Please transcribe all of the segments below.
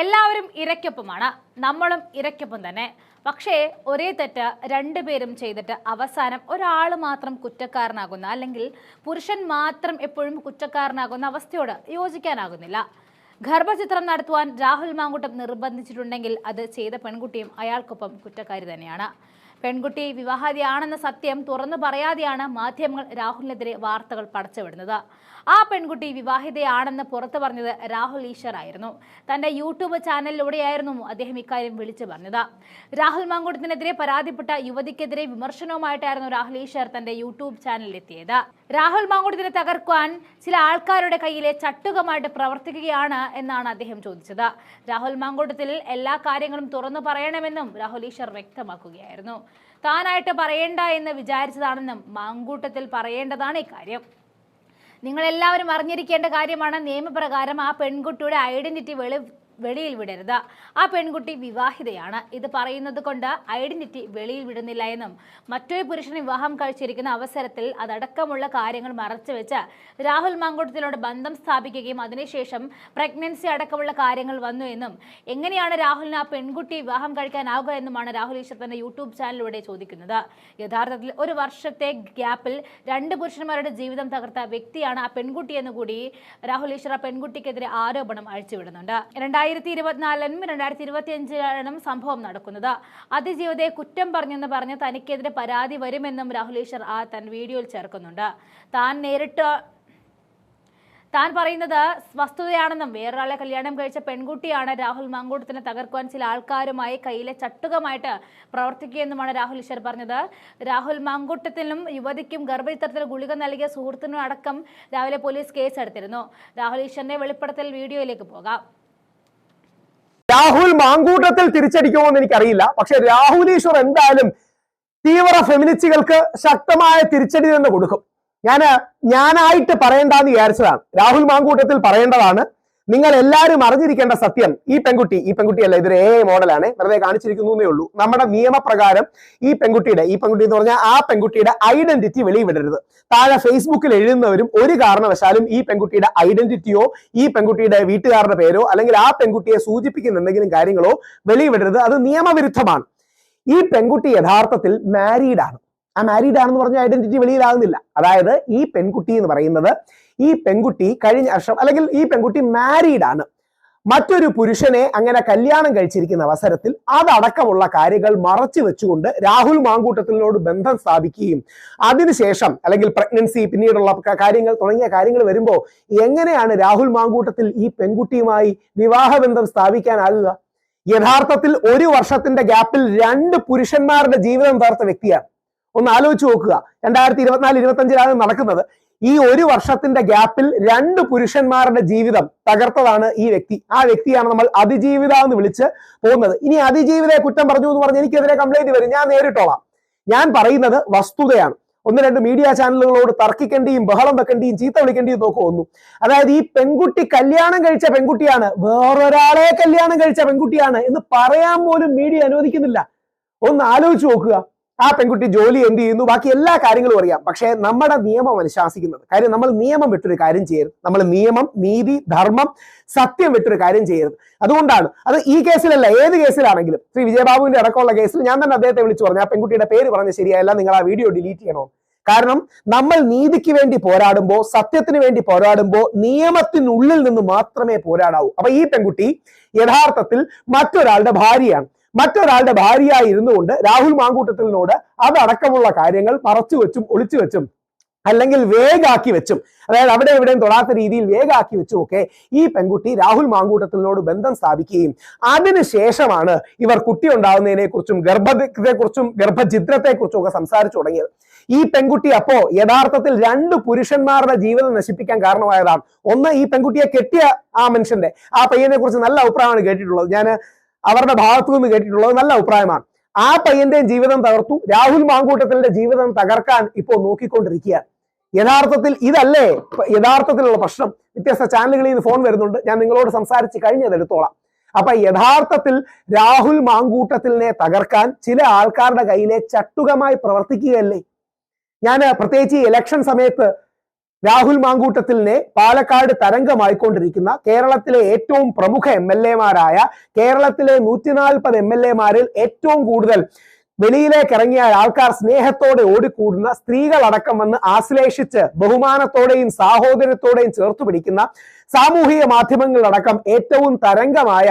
എല്ലാവരും ഇരയ്ക്കൊപ്പമാണ്. നമ്മളും ഇരയ്ക്കൊപ്പം തന്നെ. പക്ഷേ ഒരേ തെറ്റ് രണ്ടുപേരും ചെയ്തിട്ട് അവസാനം ഒരാൾ മാത്രം കുറ്റക്കാരനാകുന്ന അല്ലെങ്കിൽ പുരുഷൻ മാത്രം എപ്പോഴും കുറ്റക്കാരനാകുന്ന അവസ്ഥയോട് യോജിക്കാനാകുന്നില്ല. ഗർഭചിത്രം നടത്തുവാൻ രാഹുൽ മാങ്കുട്ടം നിർബന്ധിച്ചിട്ടുണ്ടെങ്കിൽ അത് ചെയ്ത പെൺകുട്ടിയും അയാൾക്കൊപ്പം കുറ്റക്കാരി തന്നെയാണ്. പെൺകുട്ടി വിവാഹാതിയാണെന്ന സത്യം തുറന്നു പറയാതെയാണ് മാധ്യമങ്ങൾ രാഹുലിനെതിരെ വാർത്തകൾ പടച്ചുവിടുന്നത്. ആ പെൺകുട്ടി വിവാഹിതയാണെന്ന് പുറത്തു പറഞ്ഞത് രാഹുൽ ഈശ്വർ ആയിരുന്നു തന്റെ യൂട്യൂബ് ചാനലിലൂടെയായിരുന്നു അദ്ദേഹം ഇക്കാര്യം വിളിച്ചു പറഞ്ഞത്. രാഹുൽ മാങ്കുട്ടത്തിനെതിരെ പരാതിപ്പെട്ട യുവതിക്കെതിരെ വിമർശനവുമായിട്ടായിരുന്നു രാഹുൽ ഈശ്വർ തന്റെ യൂട്യൂബ് ചാനലിലെത്തിയത്. രാഹുൽ മാങ്കുട്ടത്തിനെ തകർക്കുവാൻ ചില ആൾക്കാരുടെ കയ്യിലെ ചട്ടുകമായിട്ട് പ്രവർത്തിക്കുകയാണ് എന്നാണ് അദ്ദേഹം ചോദിച്ചത്. രാഹുൽ മാങ്കൂട്ടത്തിൽ എല്ലാ കാര്യങ്ങളും തുറന്നു പറയണമെന്നും രാഹുൽ ഈശ്വർ വ്യക്തമാക്കുകയായിരുന്നു. താനായിട്ട് പറയേണ്ട എന്ന് വിചാരിച്ചതാണെന്നും മാങ്കൂട്ടത്തിൽ പറയേണ്ടതാണ് ഇക്കാര്യം. നിങ്ങൾ എല്ലാവരും അറിഞ്ഞിരിക്കേണ്ട കാര്യമാണ് നിയമപ്രകാരം ആ പെൺകുട്ടിയുടെ ഐഡന്റിറ്റി വെളി വെളിയിൽ വിടരുത്. ആ പെൺകുട്ടി വിവാഹിതയാണ്. ഇത് പറയുന്നത് കൊണ്ട് ഐഡന്റിറ്റി വെളിയിൽ വിടുന്നില്ല എന്നും മറ്റൊരു പുരുഷൻ വിവാഹം കഴിച്ചിരിക്കുന്ന അവസരത്തിൽ അതടക്കമുള്ള കാര്യങ്ങൾ മറച്ചുവെച്ച് രാഹുൽ മാങ്കുട്ടത്തിനോട് ബന്ധം സ്ഥാപിക്കുകയും അതിനുശേഷം പ്രഗ്നൻസി അടക്കമുള്ള കാര്യങ്ങൾ വന്നു എന്നും എങ്ങനെയാണ് രാഹുലിന് ആ പെൺകുട്ടി വിവാഹം കഴിക്കാനാവുക എന്നുമാണ് രാഹുൽ ഈശ്വർ തന്റെ യൂട്യൂബ് ചാനലിലൂടെ ചോദിക്കുന്നത്. യഥാർത്ഥത്തിൽ ഒരു വർഷത്തെ ഗ്യാപ്പിൽ രണ്ട് പുരുഷന്മാരുടെ ജീവിതം തകർത്ത വ്യക്തിയാണ് ആ പെൺകുട്ടി എന്ന് കൂടി രാഹുൽ ഈശ്വർ ആ പെൺകുട്ടിക്കെതിരെ ആരോപണം അഴിച്ചുവിടുന്നുണ്ട്. രണ്ടായിരത്തി ഇരുപത്തിനാലിനും രണ്ടായിരത്തി ഇരുപത്തി അഞ്ചിലാണ് സംഭവം നടക്കുന്നത്. അതിജീവിതയെ കുറ്റം പറഞ്ഞെന്ന് പറഞ്ഞ് തനിക്കെതിരെ പരാതി വരുമെന്നും രാഹുൽ ഈശ്വർ ആ തൻ വീഡിയോയിൽ ചേർക്കുന്നുണ്ട്. താൻ നേരിട്ട് താൻ പറയുന്നത് വസ്തുതയാണെന്നും വേറൊരാളെ കല്യാണം കഴിച്ച പെൺകുട്ടിയാണ് രാഹുൽ മാങ്കൂട്ടത്തിനെ തകർക്കുവാൻ ചില ആൾക്കാരുമായി കയ്യിലെ ചട്ടുകമായിട്ട് പ്രവർത്തിക്കുകയെന്നുമാണ് രാഹുൽ ഈശ്വർ പറഞ്ഞത്. രാഹുൽ മാങ്കൂട്ടത്തിനും യുവതിക്കും ഗർഭചിത്രത്തിൽ ഗുളിക നൽകിയ സുഹൃത്തിനും അടക്കം രാവിലെ പോലീസ് കേസെടുത്തിരുന്നു. രാഹുൽ ഈശ്വറിന്റെ വെളിപ്പെടുത്തൽ വീഡിയോയിലേക്ക് പോകാം. രാഹുൽ മാങ്കൂട്ടത്തിൽ തിരിച്ചടിക്കുമോ എന്ന് എനിക്കറിയില്ല. പക്ഷെ രാഹുൽ ഈശ്വർ എന്തായാലും തീവ്ര ഫെമിനിസ്റ്റുകൾക്ക് ശക്തമായ തിരിച്ചടി തന്നെ കൊടുക്കും. ഞാൻ ഞാനായിട്ട് പറയേണ്ടെന്ന് വിചാരിച്ചതാണ്. രാഹുൽ മാങ്കൂട്ടത്തിൽ പറയേണ്ടതാണ്. നിങ്ങൾ എല്ലാവരും അറിഞ്ഞിരിക്കേണ്ട സത്യം ഈ പെൺകുട്ടി ഈ പെൺകുട്ടിയല്ല ഇതൊരു ഏ മോഡലാണ്. വെറുതെ കാണിച്ചിരിക്കുന്നു എന്നേ ഉള്ളൂ. നമ്മുടെ നിയമപ്രകാരം ഈ പെൺകുട്ടിയുടെ ഈ പെൺകുട്ടി എന്ന് പറഞ്ഞാൽ ആ പെൺകുട്ടിയുടെ ഐഡന്റിറ്റി വെളിവിടരുത് താഴെ ഫേസ്ബുക്കിൽ എഴുതുന്നവരും ഒരു കാരണവശാലും ഈ പെൺകുട്ടിയുടെ ഐഡന്റിറ്റിയോ ഈ പെൺകുട്ടിയുടെ വീട്ടുകാരുടെ പേരോ അല്ലെങ്കിൽ ആ പെൺകുട്ടിയെ സൂചിപ്പിക്കുന്ന എന്തെങ്കിലും കാര്യങ്ങളോ വെളിവിടരുത് അത് നിയമവിരുദ്ധമാണ്. ഈ പെൺകുട്ടി യഥാർത്ഥത്തിൽ മാരീഡാണ് ആ മാരീഡ് ആണെന്ന് പറഞ്ഞ ഐഡന്റിറ്റി വെളിയിലാകുന്നില്ല. അതായത് ഈ പെൺകുട്ടി എന്ന് പറയുന്നത് ഈ പെൺകുട്ടി കഴിഞ്ഞ വർഷം അല്ലെങ്കിൽ ഈ പെൺകുട്ടി മാരീഡ് ആണ്. മറ്റൊരു പുരുഷനെ അങ്ങനെ കല്യാണം കഴിച്ചിരിക്കുന്ന അവസരത്തിൽ അതടക്കമുള്ള കാര്യങ്ങൾ മറച്ചു വെച്ചുകൊണ്ട് രാഹുൽ മാങ്കൂട്ടത്തിനോട് ബന്ധം സ്ഥാപിക്കുകയും അതിനുശേഷം അല്ലെങ്കിൽ പ്രഗ്നൻസി പിന്നീടുള്ള കാര്യങ്ങൾ തുടങ്ങിയ കാര്യങ്ങൾ വരുമ്പോൾ എങ്ങനെയാണ് രാഹുൽ മാങ്കൂട്ടത്തിൽ ഈ പെൺകുട്ടിയുമായി വിവാഹബന്ധം സ്ഥാപിക്കാനാകുക? യഥാർത്ഥത്തിൽ ഒരു വർഷത്തിന്റെ ഗ്യാപ്പിൽ രണ്ട് പുരുഷന്മാരുടെ ജീവിതം തകർത്ത വ്യക്തിയാണ്. ഒന്ന് ആലോചിച്ച് നോക്കുക. രണ്ടായിരത്തി ഇരുപത്തിനാല് ഇരുപത്തഞ്ചിലാണ് നടക്കുന്നത്. ഈ ഒരു വർഷത്തിന്റെ ഗ്യാപ്പിൽ രണ്ട് പുരുഷന്മാരുടെ ജീവിതം തകർത്തതാണ് ഈ വ്യക്തി. ആ വ്യക്തിയാണ് നമ്മൾ അതിജീവിത എന്ന് വിളിച്ച് പോകുന്നത്. ഇനി അതിജീവിതയെ കുറ്റം പറഞ്ഞു എന്ന് പറഞ്ഞ് എനിക്കെതിരെ കംപ്ലൈന്റ് വരും. ഞാൻ നേരിട്ടോളാം. ഞാൻ പറയുന്നത് വസ്തുതയാണ്. ഒന്ന് രണ്ട് മീഡിയ ചാനലുകളോട് തർക്കിക്കേണ്ടിയും ബഹളം വെക്കേണ്ടിയും ചീത്ത വിളിക്കേണ്ടിയും നോക്കുക ഒന്നു അതായത് ഈ പെൺകുട്ടി കല്യാണം കഴിച്ച പെൺകുട്ടിയാണ്. വേറൊരാളെ കല്യാണം കഴിച്ച പെൺകുട്ടിയാണ് എന്ന് പറയാൻ പോലും മീഡിയ അനുവദിക്കുന്നില്ല. ഒന്ന് ആലോചിച്ച് നോക്കുക. ആ പെൺകുട്ടി ജോലി എന്ത് ചെയ്യുന്നു? ബാക്കി എല്ലാ കാര്യങ്ങളും അറിയാം. പക്ഷേ നമ്മുടെ നിയമം അനുശാസിക്കുന്നത്. കാര്യം നമ്മൾ നിയമം വിട്ടൊരു കാര്യം ചെയ്യരുത്. നമ്മൾ നിയമം നീതി ധർമ്മം സത്യം വിട്ടൊരു കാര്യം ചെയ്യരുത്. അതുകൊണ്ടാണ്. അത് ഈ കേസിലല്ല ഏത് കേസിലാണെങ്കിലും. ശ്രീ വിജയബാബുവിന്റെ അടക്കമുള്ള കേസിൽ ഞാൻ തന്നെ അദ്ദേഹത്തെ വിളിച്ചു പറഞ്ഞു. ആ പെൺകുട്ടിയുടെ പേര് പറഞ്ഞ ശരിയായല്ല നിങ്ങൾ ആ വീഡിയോ ഡിലീറ്റ് ചെയ്യണോ? കാരണം നമ്മൾ നീതിക്ക് വേണ്ടി പോരാടുമ്പോൾ സത്യത്തിന് വേണ്ടി പോരാടുമ്പോൾ നിയമത്തിനുള്ളിൽ നിന്ന് മാത്രമേ പോരാടാവൂ. അപ്പൊ ഈ പെൺകുട്ടി യഥാർത്ഥത്തിൽ മറ്റൊരാളുടെ ഭാര്യയാണ്. മറ്റൊരാളുടെ ഭാര്യയായി ഇരുന്നുകൊണ്ട് രാഹുൽ മാങ്കൂട്ടത്തിനോട് അതടക്കമുള്ള കാര്യങ്ങൾ മറച്ചു വെച്ചും ഒളിച്ചു വെച്ചും അല്ലെങ്കിൽ വേഗാക്കി വെച്ചും അതായത് അവിടെ എവിടെയും തൊടാത്ത രീതിയിൽ വേഗാക്കി വെച്ചും ഒക്കെ ഈ പെൺകുട്ടി രാഹുൽ മാങ്കൂട്ടത്തിനോട് ബന്ധം സ്ഥാപിക്കുകയും അതിനുശേഷമാണ് ഇവർ കുട്ടി ഉണ്ടാകുന്നതിനെ കുറിച്ചും ഗർഭത്തെ കുറിച്ചും ഗർഭഛിദ്രത്തെ കുറിച്ചും ഒക്കെ സംസാരിച്ചു തുടങ്ങിയത്. ഈ പെൺകുട്ടി അപ്പോ യഥാർത്ഥത്തിൽ രണ്ട് പുരുഷന്മാരുടെ ജീവിതം നശിപ്പിക്കാൻ കാരണമായതാണ്. ഒന്ന് ഈ പെൺകുട്ടിയെ കെട്ടിയ ആ മനുഷ്യന്റെ ആ പയ്യനെ കുറിച്ച് നല്ല അഭിപ്രായമാണ് കേട്ടിട്ടുള്ളത്. ഞാൻ അവരുടെ ഭാഗത്തു നിന്ന് കേട്ടിട്ടുള്ളത് നല്ല അഭിപ്രായമാണ്. ആ പയ്യന്റെയും ജീവിതം തകർത്തു. രാഹുൽ മാങ്കൂട്ടത്തിന്റെ ജീവിതം തകർക്കാൻ ഇപ്പോൾ നോക്കിക്കൊണ്ടിരിക്കുകയാണ്. യഥാർത്ഥത്തിൽ ഇതല്ലേ? യഥാർത്ഥത്തിലുള്ള പ്രശ്നം. വ്യത്യസ്ത ചാനലുകളിൽ നിന്ന് ഫോൺ വരുന്നുണ്ട്. ഞാൻ നിങ്ങളോട് സംസാരിച്ച് കഴിഞ്ഞത് എടുത്തോളാം. അപ്പൊ യഥാർത്ഥത്തിൽ രാഹുൽ മാങ്കൂട്ടത്തിനെ തകർക്കാൻ ചില ആൾക്കാരുടെ കയ്യിലെ ചട്ടുകമായി പ്രവർത്തിക്കുകയല്ലേ? ഞാൻ പ്രത്യേകിച്ച് ഈ ഇലക്ഷൻ സമയത്ത് രാഹുൽ മാങ്കൂട്ടത്തിലിനെ പാലക്കാട് തരംഗമായിക്കൊണ്ടിരിക്കുന്ന കേരളത്തിലെ ഏറ്റവും പ്രമുഖ എം എൽ എമാരായ കേരളത്തിലെ നൂറ്റി നാൽപ്പത് എം എൽ എമാരിൽ ഏറ്റവും കൂടുതൽ വെളിയിലേക്ക് ഇറങ്ങിയ ആൾക്കാർ സ്നേഹത്തോടെ ഓടിക്കൂടുന്ന സ്ത്രീകളടക്കം വന്ന് ആശ്ലേഷിച്ച് ബഹുമാനത്തോടെയും സാഹോദര്യത്തോടെയും ചേർത്ത് പിടിക്കുന്ന സാമൂഹിക മാധ്യമങ്ങളടക്കം ഏറ്റവും തരംഗമായ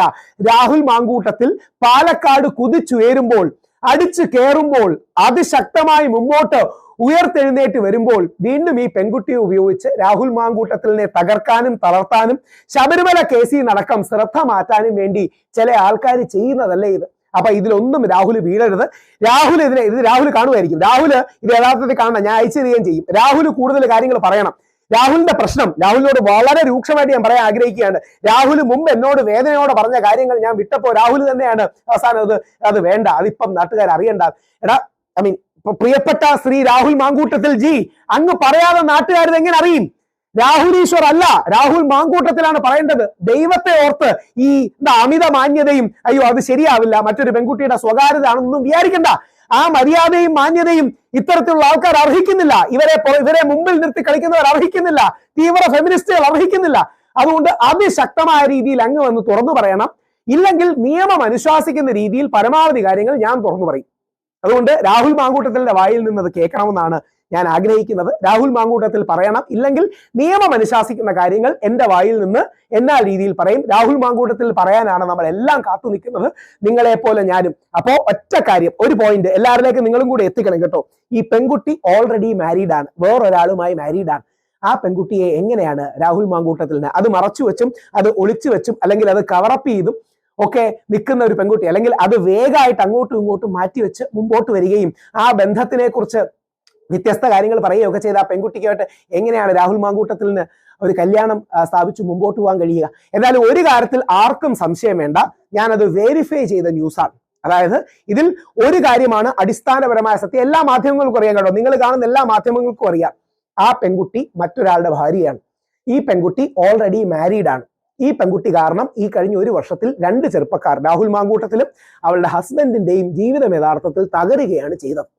രാഹുൽ മാങ്കൂട്ടത്തിൽ പാലക്കാട് കുതിച്ചുയരുമ്പോൾ അടിച്ചു കയറുമ്പോൾ അതിശക്തമായി മുമ്പോട്ട് ഉയർത്തെഴുന്നേറ്റ് വരുമ്പോൾ വീണ്ടും ഈ പെൺകുട്ടിയെ ഉപയോഗിച്ച് രാഹുൽ മാങ്കൂട്ടത്തിലിനെ തകർക്കാനും തളർത്താനും ശബരിമല കേസിൽ നടക്കം ശ്രദ്ധ മാറ്റാനും വേണ്ടി ചില ആൾക്കാർ ചെയ്യുന്നതല്ലേ ഇത്? അപ്പൊ ഇതിലൊന്നും രാഹുൽ വീഴരുത്. രാഹുൽ ഇതിനെ ഇത് രാഹുൽ കാണുമായിരിക്കും. രാഹുൽ ഇത് യഥാർത്ഥത്തിൽ കാണണം ഞാൻ അയച്ചു തരികയും ചെയ്യും. രാഹുൽ കൂടുതൽ കാര്യങ്ങൾ പറയണം. രാഹുലിന്റെ പ്രശ്നം. രാഹുലിനോട് വളരെ രൂക്ഷമായിട്ട് ഞാൻ പറയാൻ ആഗ്രഹിക്കുകയാണ്. രാഹുൽ മുമ്പ് എന്നോട് വേദനയോടെ പറഞ്ഞ കാര്യങ്ങൾ ഞാൻ വിട്ടപ്പോ രാഹുൽ തന്നെയാണ് അവസാനം അത് അത് വേണ്ട. അതിപ്പം നാട്ടുകാർ അറിയണ്ട. എടാ ഐ മീൻ പ്രിയപ്പെട്ട ശ്രീ രാഹുൽ മാങ്കൂട്ടത്തിൽ ജി അങ്ങ് പറയാതെ നാട്ടുകാർ എങ്ങനെ അറിയും? രാഹുൽ ഈശ്വർ അല്ല. രാഹുൽ മാങ്കൂട്ടത്തിലാണ് പറയേണ്ടത്. ദൈവത്തെ ഓർത്ത് ഈ എന്താ അമിത മാന്യതയും അയ്യോ അത് ശരിയാവില്ല. മറ്റൊരു പെൺകുട്ടിയുടെ സ്വകാര്യത ആണെന്നൊന്നും വിചാരിക്കണ്ട. ആ മര്യാദയും മാന്യതയും ഇത്തരത്തിലുള്ള ആൾക്കാർ അർഹിക്കുന്നില്ല. ഇവരെ ഇവരെ മുമ്പിൽ നിർത്തി കളിക്കുന്നവർ അർഹിക്കുന്നില്ല. തീവ്ര ഫെമിനിസ്റ്റുകൾ അർഹിക്കുന്നില്ല. അതുകൊണ്ട് അതിശക്തമായ രീതിയിൽ അങ്ങ് വന്ന് തുറന്നു പറയണം. ഇല്ലെങ്കിൽ നിയമം അനുശാസിക്കുന്ന രീതിയിൽ പരമാവധി കാര്യങ്ങൾ ഞാൻ തുറന്നു പറയും. അതുകൊണ്ട് രാഹുൽ മാങ്കൂട്ടത്തിന്റെ വായിൽ നിന്ന് അത് കേൾക്കണമെന്നാണ് ഞാൻ ആഗ്രഹിക്കുന്നത് രാഹുൽ മാങ്കൂട്ടത്തിൽ പറയണം. ഇല്ലെങ്കിൽ നിയമം അനുശാസിക്കുന്ന കാര്യങ്ങൾ എന്റെ വായിൽ നിന്ന് എന്നാ രീതിയിൽ പറയും. രാഹുൽ മാങ്കൂട്ടത്തിൽ പറയാനാണ് നമ്മൾ എല്ലാം കാത്തു നിൽക്കുന്നത്. നിങ്ങളെ പോലെ ഞാനും. അപ്പോ ഒറ്റ കാര്യം ഒരു പോയിന്റ് എല്ലാവരിലേക്കും നിങ്ങളും കൂടി എത്തിക്കണം കേട്ടോ. ഈ പെൺകുട്ടി ഓൾറെഡി മാരീഡ് ആണ്. വേറൊരാളുമായി മാരീഡ് ആണ്. ആ പെൺകുട്ടിയെ എങ്ങനെയാണ് രാഹുൽ മാങ്കൂട്ടത്തിൽ അത് മറച്ചു വെച്ചും അത് ഒളിച്ചു വെച്ചും അല്ലെങ്കിൽ അത് കവറപ്പ് ചെയ്തും ഒക്കെ നിൽക്കുന്ന ഒരു പെൺകുട്ടി അല്ലെങ്കിൽ അത് വേഗമായിട്ട് അങ്ങോട്ടും ഇങ്ങോട്ടും മാറ്റിവെച്ച് മുമ്പോട്ട് വരികയും ആ ബന്ധത്തിനെ കുറിച്ച് വ്യത്യസ്ത കാര്യങ്ങൾ പറയുകയൊക്കെ ചെയ്ത ആ പെൺകുട്ടിക്കായിട്ട് എങ്ങനെയാണ് രാഹുൽ മാങ്കൂട്ടത്തിൽ നിന്ന് ഒരു കല്യാണം സ്ഥാപിച്ചു മുമ്പോട്ട് പോകാൻ കഴിയുക? എന്നാലും ഒരു കാര്യത്തിൽ ആർക്കും സംശയം വേണ്ട. ഞാനത് വെരിഫൈ ചെയ്ത ന്യൂസാണ് അതായത് ഇതിൽ ഒരു കാര്യമാണ് അടിസ്ഥാനപരമായ സത്യം. എല്ലാ മാധ്യമങ്ങൾക്കും അറിയാം കേട്ടോ. നിങ്ങൾ കാണുന്ന എല്ലാ മാധ്യമങ്ങൾക്കും അറിയാം. ആ പെൺകുട്ടി മറ്റൊരാളുടെ ഭാര്യയാണ്. ഈ പെൺകുട്ടി ഓൾറെഡി മാരീഡ് ആണ്. ഈ പെൺകുട്ടി കാരണം ഈ കഴിഞ്ഞ ഒരു വർഷത്തിൽ രണ്ട് ചെറുപ്പക്കാർ രാഹുൽ മാങ്കൂട്ടത്തിലും അവളുടെ ഹസ്ബൻഡിന്റെയും ജീവിതം യഥാർത്ഥത്തിൽ തകരുകയാണ് ചെയ്തത്.